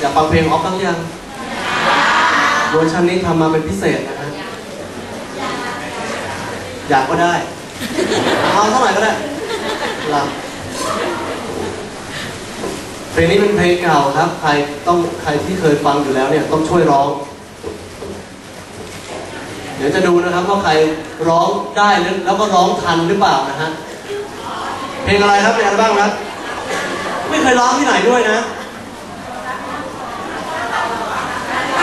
อยากฟังเพลงออฟบ้างยังเวอร์ชันนี้ทำมาเป็นพิเศษนะฮะอยากก็ได้เอาเท่าไหร่ก็ได้ลาเพลงนี้เป็นเพลงเก่าครับ ใครต้องใครที่เคยฟังอยู่แล้วเนี่ยต้องช่วยร้อง เดี๋ยวจะดูนะครับว่าใครร้องได้แล้วก็ร้องทันหรือเปล่านะฮะ เพลงอะไรครับเพลงอะไรบ้างครับ ไม่เคยร้องที่ไหนด้วยนะ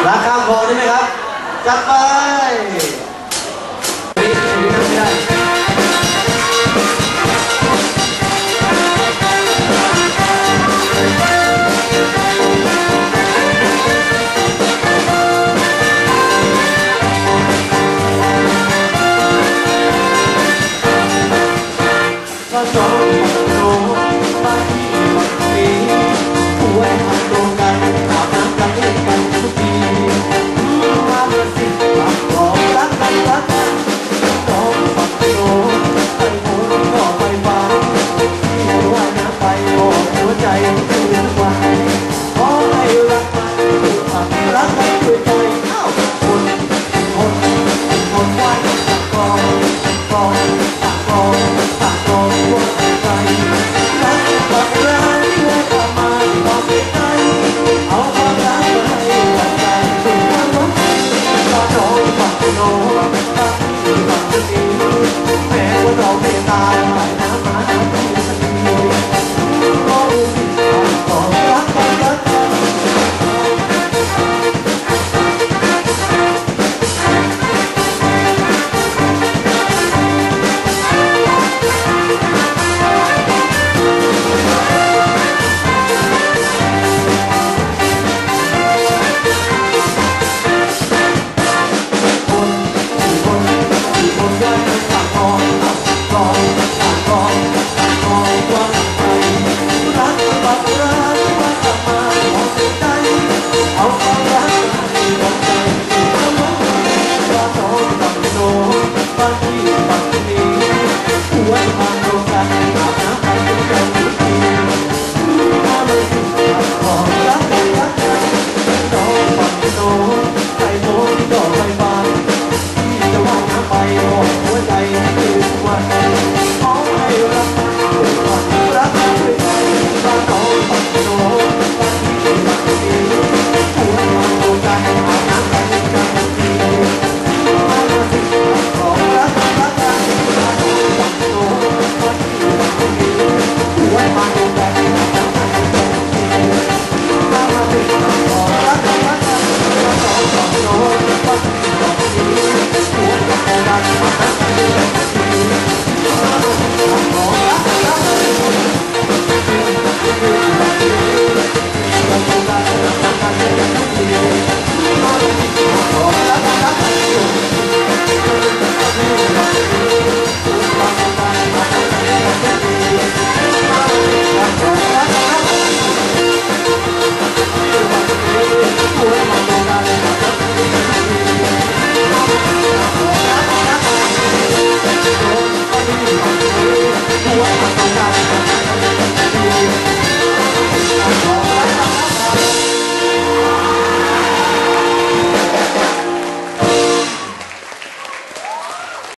รักข้ามคลองได้ไหมครับ จัดไป time